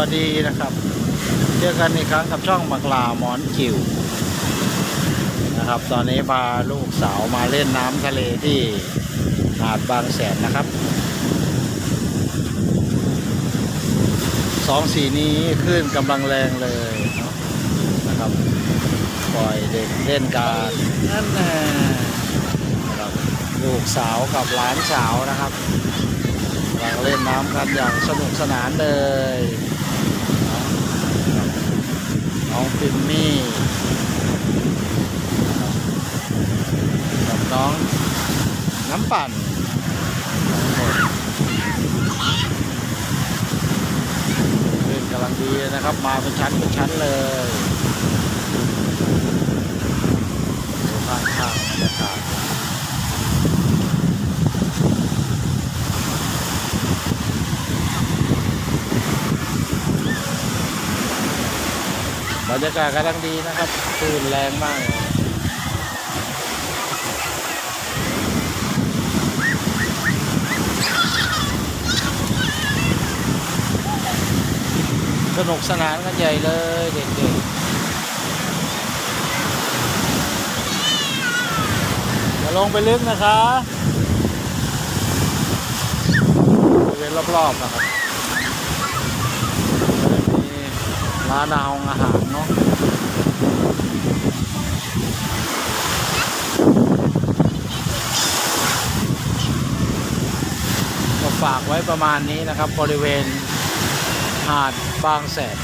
วัสดีนะครับ เจอกันอีกครั้งกับช่องมักลาหมอนจิ๋วนะครับ ตอนนี้พาลูกสาวมาเล่นน้ำทะเลที่หาดบางแสนนะครับสองสีนี้ขึ้นกำลังแรงเลยเนาะนะครับ ปล่อยเด็กเล่นกันนั่นแน่นะครับลูกสาวกับหลานสาวนะครับกำลังเล่นน้ำกันอย่างสนุกสนานเลยนะครับ จิมมี่กับน้องน้ำปั่นเล่นกำลังดีนะครับ มาเป็นชั้นเป็นชั้นเลยบ้างทางบรรยากาศ บรรยากาศกำลังดีนะครับคลื่นแรงมากสนุกสนานกันใหญ่เลยเด็กๆอย่าลงไปลึกนะคะบริเวณรอบๆนะครับมี ร้านอาหารอาหารเนาะก็ฝากไว้ประมาณนี้นะครับบริเวณหาดบางแสน